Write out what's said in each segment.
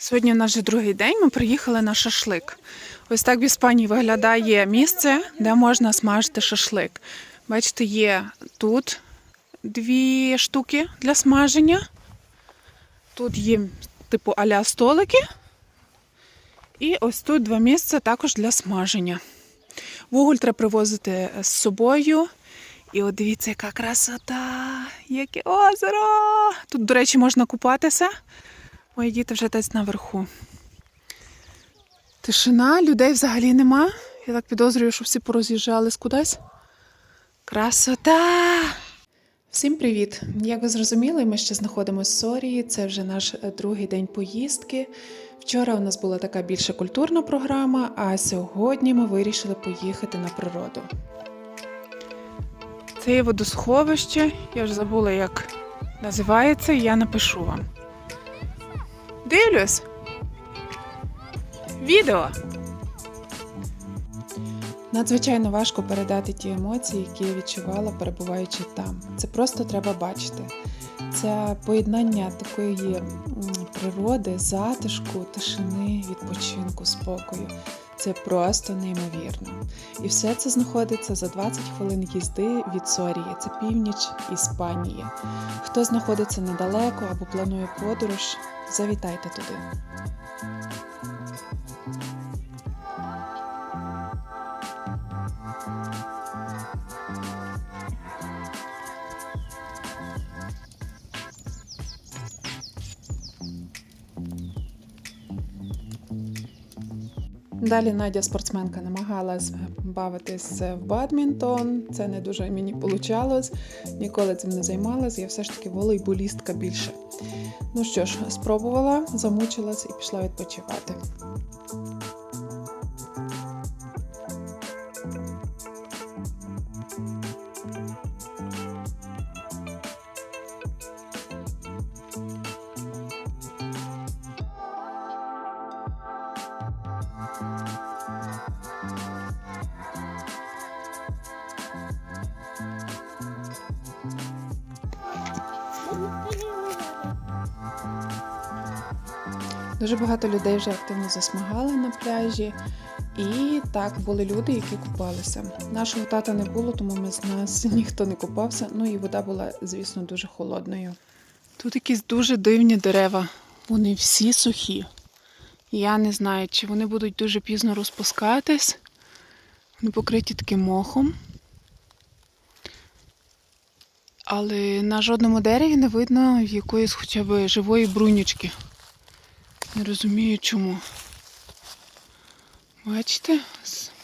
Сьогодні наш вже другий день. Ми приїхали на шашлик. Ось так в Іспанії виглядає місце, де можна смажити шашлик. Бачите, є тут дві штуки для смаження. Тут є типу аля столики. І ось тут два місця також для смаження. Вуголь треба привозити з собою. І от дивіться, яка красота, яке озеро. Тут, до речі, можна купатися. Мої діти вже десь наверху. Тишина, людей взагалі нема. Я так підозрюю, що всі пороз'їжджались кудись. Красота! Всім привіт! Як ви зрозуміли, ми ще знаходимося в Сорії. Це вже наш е, другий день поїздки. Вчора у нас була така більше культурна програма, а сьогодні ми вирішили поїхати на природу. Це є водосховище, я вже забула, як називається, я напишу вам. Дивлюсь. Відео. Надзвичайно важко передати ті емоції, які я відчувала, перебуваючи там. Це просто треба бачити. Це поєднання такої природи, затишку, тишини, відпочинку, спокою. Це просто неймовірно. І все це знаходиться за 20 хвилин їзди від Сорії. Це північ Іспанії. Хто знаходиться недалеко або планує подорож, завітайте туди. Далі Надя спортсменка намагалась бавитись в бадмінтон. Це не дуже мені вийшло. Ніколи цим не займалась. Я все ж таки волейболістка більше. Ну що ж, спробувала, замучилась і пішла відпочивати. Дуже багато людей вже активно засмагали на пляжі. І так були люди, які купалися. Нашого тата не було, тому ми з нас ніхто не купався. Ну і вода була, звісно, дуже холодною. Тут якісь дуже дивні дерева. Вони всі сухі. Я не знаю, чи вони будуть дуже пізно розпускатись. Вони покриті таким мохом. Але на жодному дереві не видно якоїсь хоча б живої брунючки. Не розумію чому. Бачите,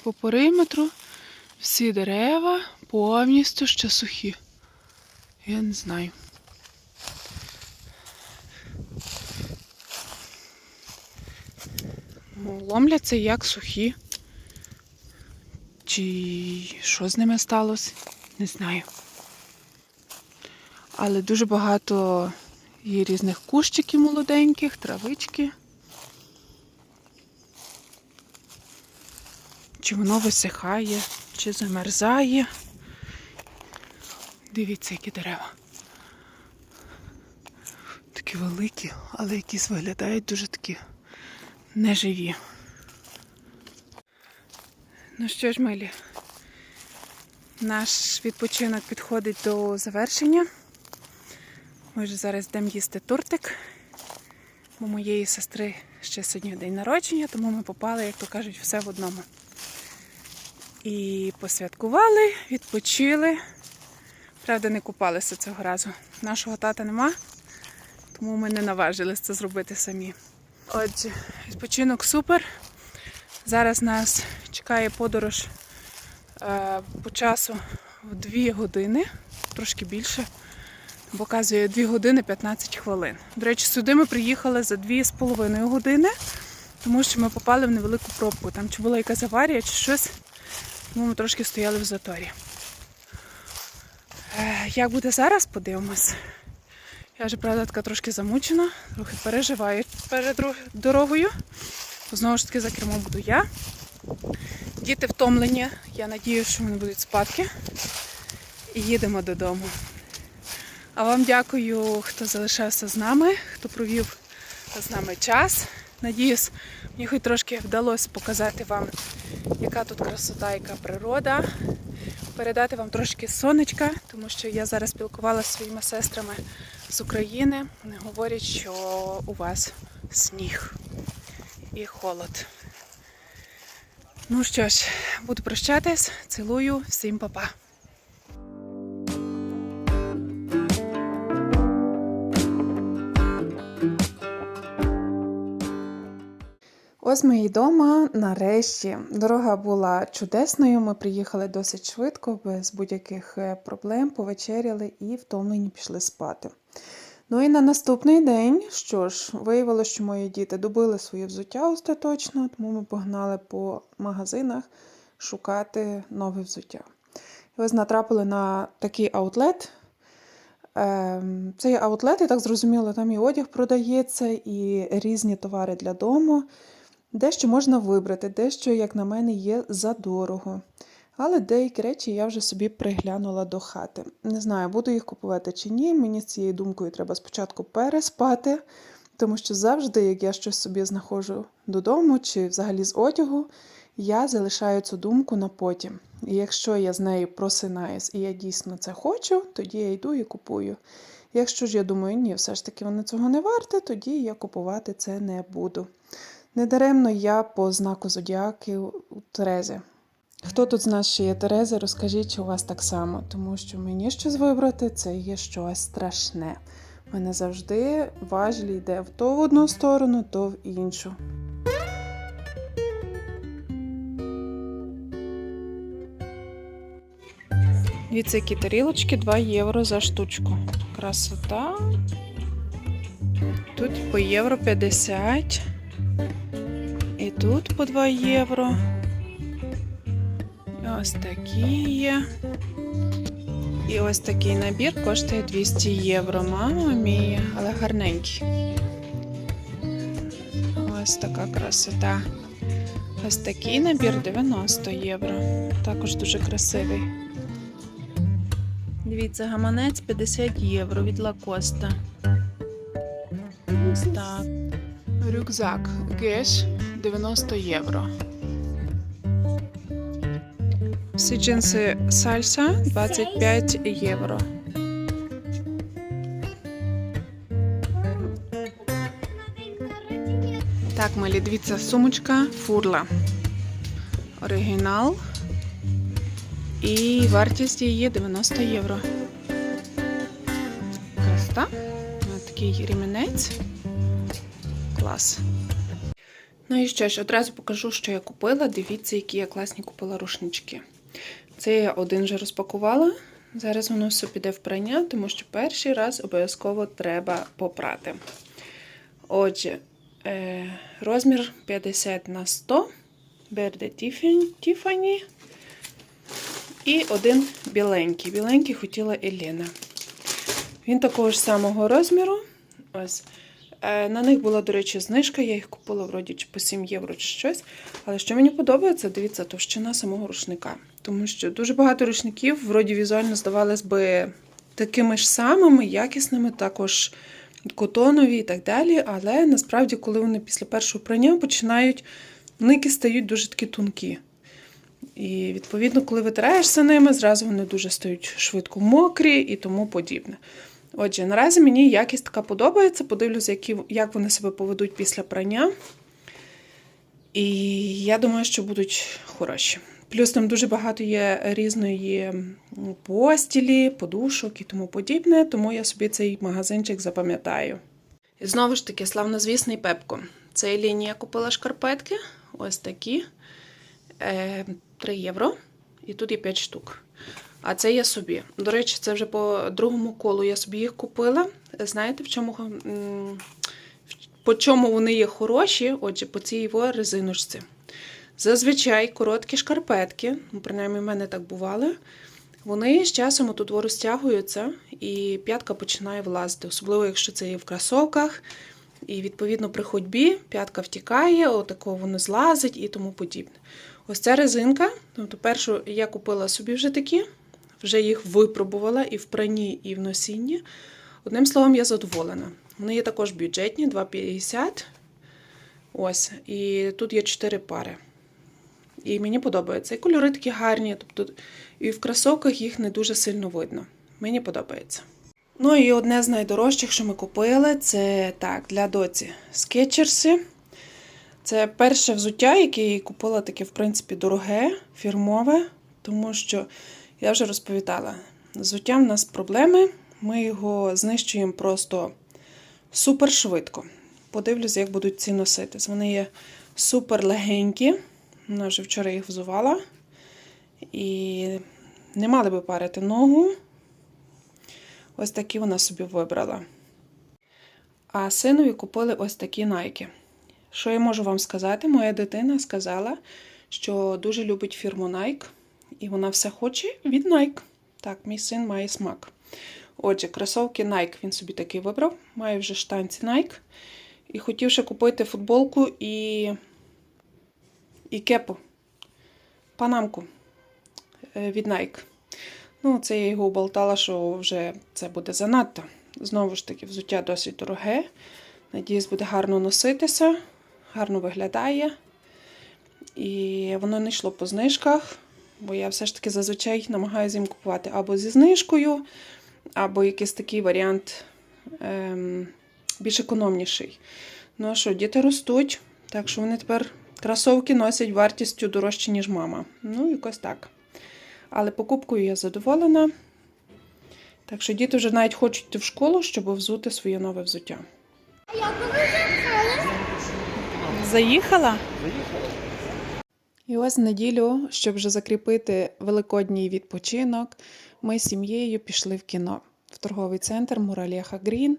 по периметру всі дерева повністю ще сухі. Я не знаю. Ну, Ломляться як сухі. Чи що з ними сталося? Не знаю. Але дуже багато є різних кущиків молоденьких, травички. Чи воно висихає, чи замерзає. Дивіться, які дерева. Такі великі, але якісь виглядають дуже такі неживі. Ну що ж, милі, наш відпочинок підходить до завершення. Ми вже зараз йдемо їсти тортик. У моєї сестри ще сьогодні день народження, тому ми попали, як то кажуть, все в одному. І посвяткували, відпочили. Правда, не купалися цього разу. Нашого тата нема, тому ми не наважилися це зробити самі. Отже, відпочинок супер. Зараз нас чекає подорож е, по часу в 2 години, трошки більше. Показує 2 години 15 хвилин. До речі, сюди ми приїхали за 2,5 години, тому що ми попали в невелику пробку. Там чи була якась аварія, чи щось. Тому ми трошки стояли в заторі. Е, Як буде зараз, подивимось. Я вже, правда, така трошки замучена, трохи переживаю перед дорогою. Знову ж таки за кермом буду я. Діти втомлені. Я надію, що вони будуть спадки. І їдемо додому. А вам дякую, хто залишався з нами, хто провів з нами час. Надіюсь, мені хоч трошки вдалося показати вам, яка тут красота, яка природа. Передати вам трошки сонечка, тому що я зараз спілкувалася зі своїми сестрами з України. Вони говорять, що у вас сніг і холод. Ну що ж, буду прощатись. Цілую, всім па-па. Ось вдома. Нарешті дорога була чудесною. Ми приїхали досить швидко, без будь-яких е, проблем, повечеряли і втомлені пішли спати. Ну і на наступний день, що ж, виявилося, що мої діти добили своє взуття остаточно, тому ми погнали по магазинах шукати нове взуття. І ось натрапили на такий аутлет. Ем, Цей аутлет, я так зрозуміло, там і одяг продається, і різні товари для дому. Дещо можна вибрати, дещо, як на мене, є задорого. Але деякі речі я вже собі приглянула до хати. Не знаю, буду їх купувати чи ні. Мені з цією думкою треба спочатку переспати, тому що завжди, як я щось собі знаходжу додому чи взагалі з одягу, я залишаю цю думку на потім. І якщо я з нею просинаюсь і я дійсно це хочу, тоді я йду і купую. Якщо ж я думаю, ні, все ж таки воно цього не варте, тоді я купувати це не буду. Недаремно я по знаку зодіаки у Терези. Хто тут з нас ще є Терези, розкажіть, чи у вас так само, тому що мені щось вибрати це є щось страшне. У мене завжди важлі йде то в одну сторону, то в іншу. Дивіться, тарілочки 2 євро за штучку. Красота. Тут по євро 50. Тут по 2 євро. І ось такі є. І ось такий набір коштує 200 євро. Мама мія, але гарненький. Ось така красота. Ось такий набір 90 євро. Також дуже красивий. Дивіться, гаманець 50 євро від Лакоста. Ось так. Рюкзак Геш 90 євро. Всі джинси сальса 25 євро. Так, малі, дивіться, сумочка фурла. Оригінал. І вартість її 90 євро. Красота. Ось такий ремінець. Клас. Ну і що ж, одразу покажу, що я купила. Дивіться, які я класні купила рушнички. Це я один вже розпакувала. Зараз воно все піде в прання, тому що перший раз обов'язково треба попрати. Отже, е, розмір 50 на 100 Берде Тіфані. І один біленький. Біленький хотіла Еліна. Він такого ж самого розміру. Ось. Е, На них була, до речі, знижка, я їх купила вроді по 7 євро чи щось. Але що мені подобається, дивіться, товщина самого рушника. Тому що дуже багато рушників, вроді візуально здавалось би такими ж самими, якісними, також котонові і так далі. Але насправді, коли вони після першого прання починають, ники стають дуже такі тонкі. І відповідно, коли витираєшся ними, зразу вони дуже стають швидко мокрі і тому подібне. Отже, наразі мені якість така подобається. Подивлюся, які, як вони себе поведуть після прання. І я думаю, що будуть хороші. Плюс там дуже багато є різної постілі, подушок і тому подібне, тому я собі цей магазинчик запам'ятаю. І знову ж таки, славнозвісний пепко. Цей лінії я купила шкарпетки. Ось такі. Е, 3 євро. І тут є 5 штук. А це я собі. До речі, це вже по другому колу я собі їх купила. Знаєте, в чому, по чому вони є хороші? Отже, по цій його резиночці. Зазвичай короткі шкарпетки, ну, принаймні в мене так бували, вони з часом тут розтягуються і п'ятка починає влазити, особливо якщо це є в кросовках. І відповідно при ходьбі п'ятка втікає, отако воно злазить і тому подібне. Ось ця резинка, тобто першу я купила собі вже такі, вже їх випробувала і в пранні, і в носінні. Одним словом, я задоволена. Вони є також бюджетні, 2,50. Ось. І тут є 4 пари. І мені подобається. І кольори такі гарні, тобто і в кросовках їх не дуже сильно видно. Мені подобається. Ну і одне з найдорожчих, що ми купили, це так, для доці скетчерси. Це перше взуття, яке я купила таке, в принципі, дороге, фірмове, тому що я вже розповідала, з взуттям в нас проблеми. Ми його знищуємо просто супер швидко. Подивлюся, як будуть ці носитись. Вони є супер легенькі. Вона вже вчора їх взувала. І не мали би парити ногу. Ось такі вона собі вибрала. А синові купили ось такі найки. Що я можу вам сказати? Моя дитина сказала, що дуже любить фірму Nike, і вона все хоче від Nike. Так, мій син має смак. Отже, кросовки Nike він собі такий вибрав, має вже штанці Nike. І хотів ще купити футболку і, і кепу, панамку е, від Nike. Ну, це я його оболтала, що вже це буде занадто. Знову ж таки, взуття досить дороге. Надіюсь, буде гарно носитися, гарно виглядає. І воно не йшло по знижках, бо я все ж таки зазвичай намагаюся їм купувати або зі знижкою, або якийсь такий варіант ем, більш економніший. Ну а що, діти ростуть, так що вони тепер кросовки носять вартістю дорожче, ніж мама. Ну, якось так. Але покупкою я задоволена. Так що діти вже навіть хочуть йти в школу, щоб взути своє нове взуття. Заїхала? І ось в неділю, щоб вже закріпити великодній відпочинок, ми з сім'єю пішли в кіно в торговий центр Муралєха Грін.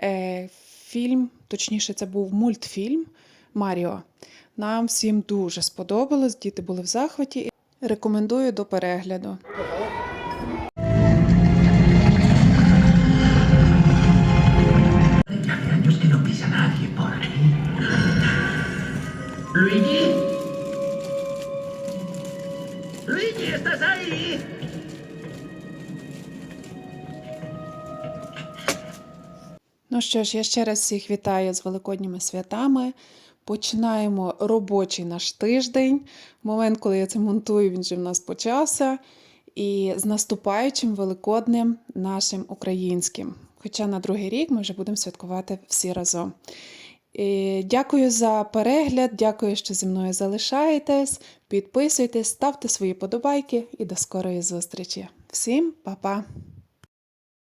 Е, фільм, точніше, це був мультфільм Маріо. Нам всім дуже сподобалось, діти були в захваті. Рекомендую до перегляду. años aquí. ¡Luigi! ¡Luigi, estás ahí! Ну що ж, я ще раз всіх вітаю з великодніми святами. Починаємо робочий наш тиждень. Момент, коли я це монтую, він вже в нас почався. І з наступаючим великодним нашим українським. Хоча на другий рік ми вже будемо святкувати всі разом. І Дякую за перегляд, дякую, що зі мною залишаєтесь. Підписуйтесь, ставте свої подобайки і до скорої зустрічі. Всім па-па!